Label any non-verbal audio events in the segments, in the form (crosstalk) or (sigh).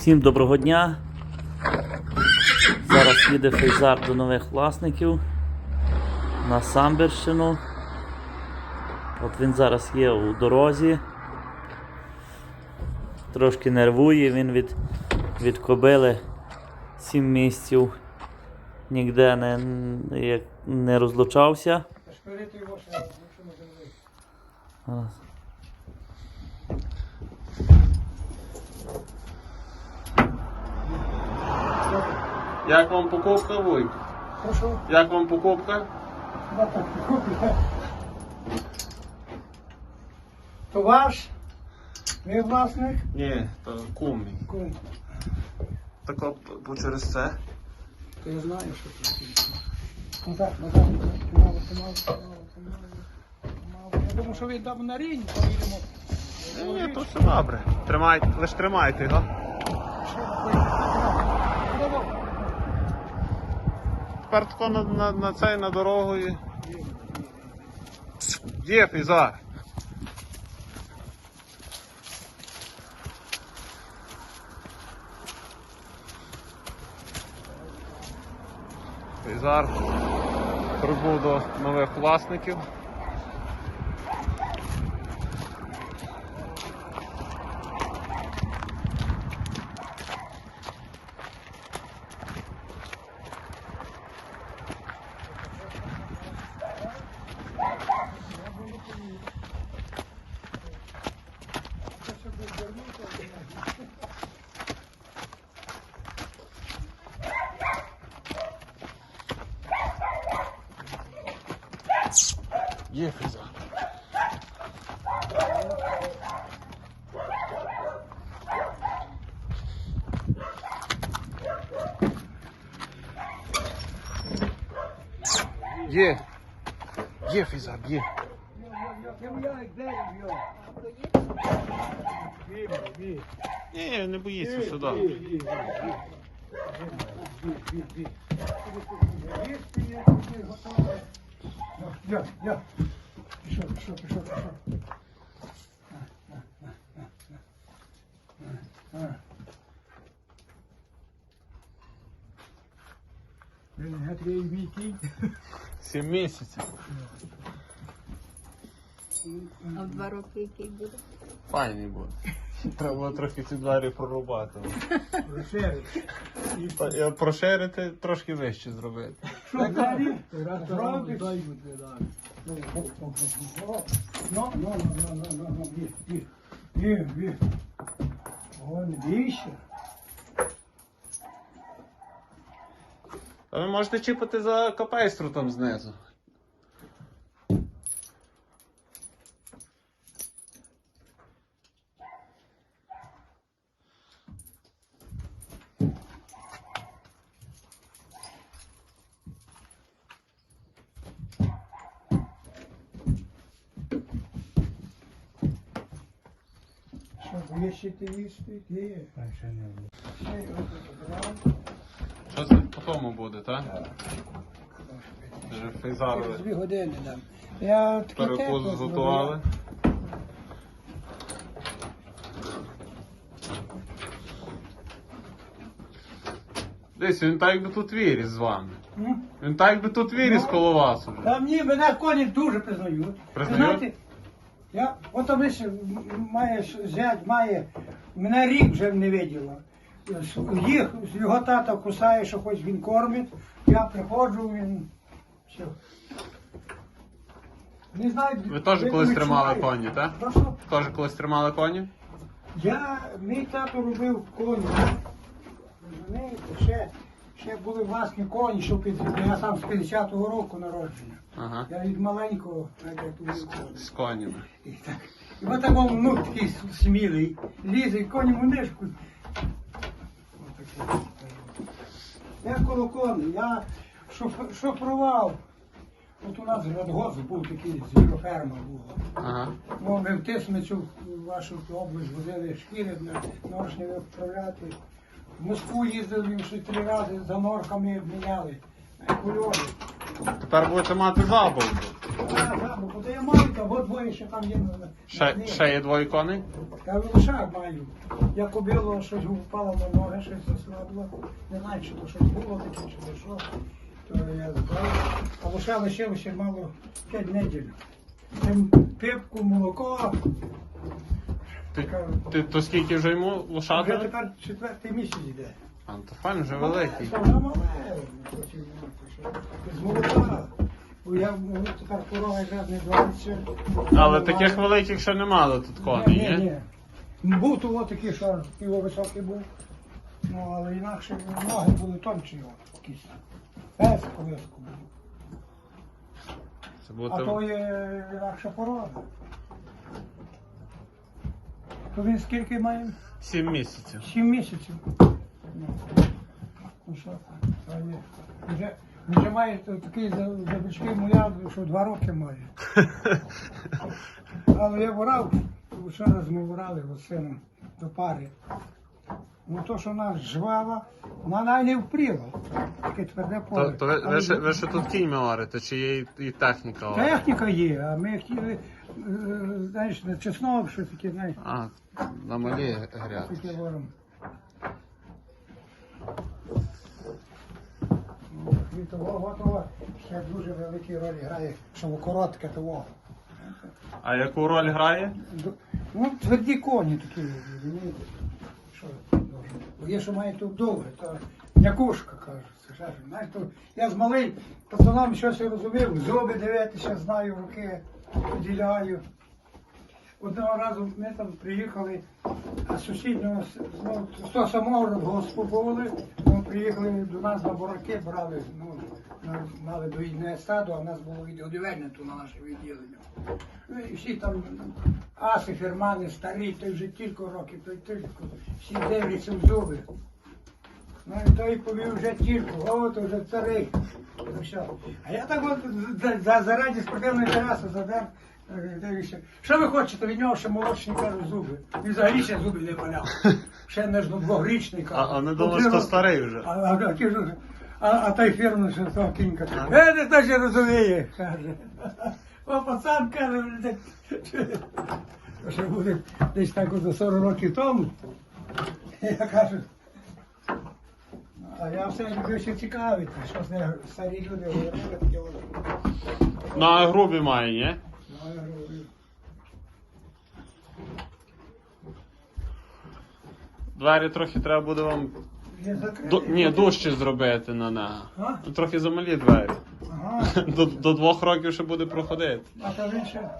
Всім доброго дня. Зараз їде Фейзар до нових власників на Самбірщину. От він зараз є у дорозі. Трошки нервує, він від, від кобили 7 місяців ніде не, не розлучався. Шпирити його ще, якщо не зробити. А, Як вам покупка, Вуйк? Прошу, Як вам покупка? на так. То ваш? Ви власник? Ні, то кум мій. Кум. Так от через це. То я знаю, що це. Ну так, ну так, помалу, помалу, помалу, помалу. Я думаю, що ви там на рінь поїдемо. Ні, то все добре. Тримайте, лише тримайте його. Тепер на, на, на цей на дорогу і. Є фізар. Фізар прибув до нових власників. Є фізар. Є. Є фізар, є. Ні, не боїться сюди. Я, я. Пішов, пішов, пішов, пішов. Він геть мій кінь. Сім місяців. А в два роки який буде? Файний буде. Треба було трохи ці двері прорубати. Та- і Проширити, трошки вище зробити. Зробиш? Ну, ну, ну, ну, ну, ну, більше. А ви можете чіпати за капейстру там знизу. Що, є ще ти їсти? Є. А ще не було. Ще забрав. Що це по тому буде, так? Вже дві години. Я таке перекус тепло зготували. Десь він так якби тут віріс з вами. М? Він так якби тут віріс Ну. коло вас уже. Та мені мене коні дуже признають. Признають? Знаєте, я, от ви маєш зять, має, мене рік вже не виділа. Їх з його тата кусає, що хоч він кормить. Я приходжу, він все. Не знаю, Ви теж не колись тримали відчуваю. коні, так? Прошу? Теж колись тримали коні? Я, мій тато робив коні. Розумієте, ще, ще були власні коні, що під, я сам з 50-го року народження. Ага. Я від маленького. З конями. І так. І от такий внук такий смілий, лізе, коні мунишку. Я коло коней, я шофрував. От у нас Радгоз був такий, звіроферма була. Ага. Ну, ми в Тисмицю, вашу область возили шкіри на норшні виправляти. В Москву їздили він ще три рази за норками міняли. Кульори. Тепер будете мати забавку. Так, так, бо коли я то от двоє ще там є. на- на Ще, ще є двоє коней? Я лише маю. Я кобило, щось впало на ноги, щось заслабло. Не знаю, чи то щось було таке, чи то що. То я забрав. А лише лишилося мало 5 неділь. Тим пипку, молоко. Ти, ти то скільки вже йому Вже лошадок? тепер четвертий місяць йде. А, то файн, вже великий. З молока. Бо я тепер корова якраз не 20. Але таких великих ще немало тут коней, Ні, ні? ні. Був то такий, що його високий був. Ну, але інакше ноги були тончі його якісь. Пес колеску був. Це А то є інакша порода. То він скільки має? Сім місяців. Сім місяців. Що, це. Вже, вже має такий за- забички моя, що два роки має. (laughs) Але я ворав, вчора ми ворали з сином до пари. Ну то, що вона жвава, вона не впріла. Таке тверде поле. То, то ви, ще, ви ще тут кіньми варите, чи є і, і техніка? варить? Техніка є, а ми хотіли, е, знаєш, на чеснок, що таке, знаєш, А, на малі гряд. таке. Від того готова ще дуже великі ролі грає, що коротке того. А яку роль грає? Ну, тверді коні такі, розумієте? Що? Бо Є, що має тут довге, то якушка, кажуть. Знаєш, то я з малий пацаном щось розумів, зуби дивитися, знаю, руки поділяю. Одного разу ми там приїхали, а сусіднього ну, того самого госпу були, ми приїхали до нас на бураки, брали, ну, мали доїдне стадо, а в нас було відгодівельне тут на наше відділення. Ну, і всі там аси, фермани, старі, той вже кілька років, той тільки, всі дивляться в зуби. Ну і той повів вже тільки, о, то вже царий. Ну, все. А я так от за, за, заради спортивного інтересу задер, е, дивлюся. Що ви хочете від нього, що молодший каже зуби? Він взагалі ще зуби не валяв. (laughs) Ще не ж двогрічний. А, а не думаю, що старий вже. А, а, а, а, а той фірму, що того кінька, е, не те, що розуміє, каже. О, пацан каже, «Блядь, що буде десь так за 40 років тому. Я кажу, а я все люблю цікавити, що з старі люди говорили, таке от. Ну, а грубі має, ні? Ну, я Двері трохи треба буде вам. Ду... Ні, дужче зробити на нього. А? Трохи замалі двері. Ага. (laughs) До, до двох років ще буде проходити. А то він ще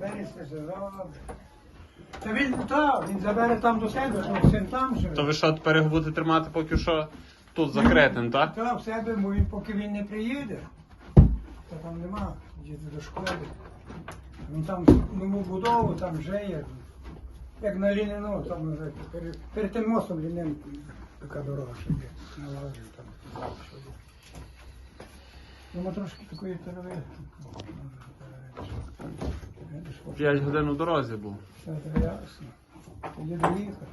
береться зробить. Та він так, він забере там до себе, що син там живе. То ви що тепер їх будете тримати поки що тут закритим, так? Та в себе, бо він поки він не приїде, то там нема діти до школи. Він там нову будову, там вже є. Як на Лінину, там вже перед, перед тим мостом Лінин така дорога, що є. Налажив там. Ну, ми трошки такої от. П'ять годин у дорозі був. Все це ясно. Тоді доїхати.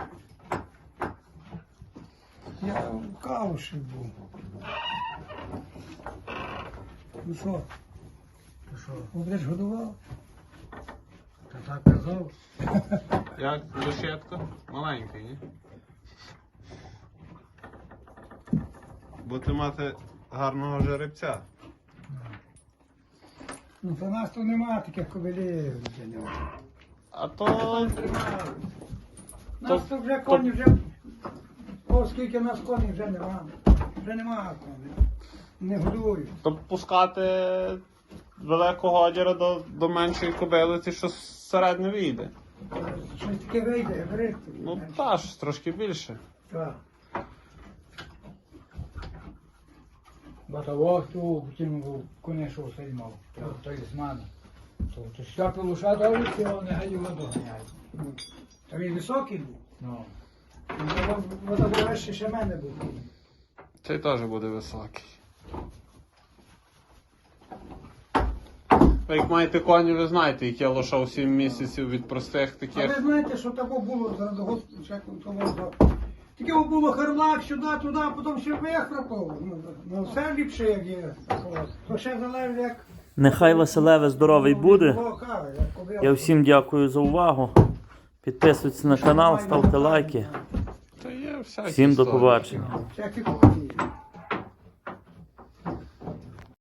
Я в Калуші був. Ну що? Ну що? Будеш годував? Та так казав. Як лошадка? Маленький, ні? Будете мати гарного жеребця. Ну, то нас тут нема таких кобилів. нема. А то. Нас тут вже коні вже. О, скільки нас коней вже нема. Вже нема коней. Не годують. То пускати великого одіра до, до меншої кобили, ті, що середньо вийде. Щось таке вийде, говорить. Ну та ж, трошки більше. Так. Бо того, хто потім був конешов сельмав, той з мене. То, то що пилуша дивиться, його не гаю доганяє. Та він високий був. Ну. Ще ще мене був. Цей теж буде високий. Як маєте коні, ви знаєте, яке лоша 7 місяців від простих А ви таких. знаєте, що того було зараз господи, того. Таке було херлак сюди, туди, а потім ще вихрапав. Ну, ну все ліпше, як є. То ще залежить, як Нехай Василеве здоровий буде. Як кобила. Я всім дякую за увагу. Підписуйтесь на канал, ставте лайки. Та є всякі Всім до історії. побачення. Всякі.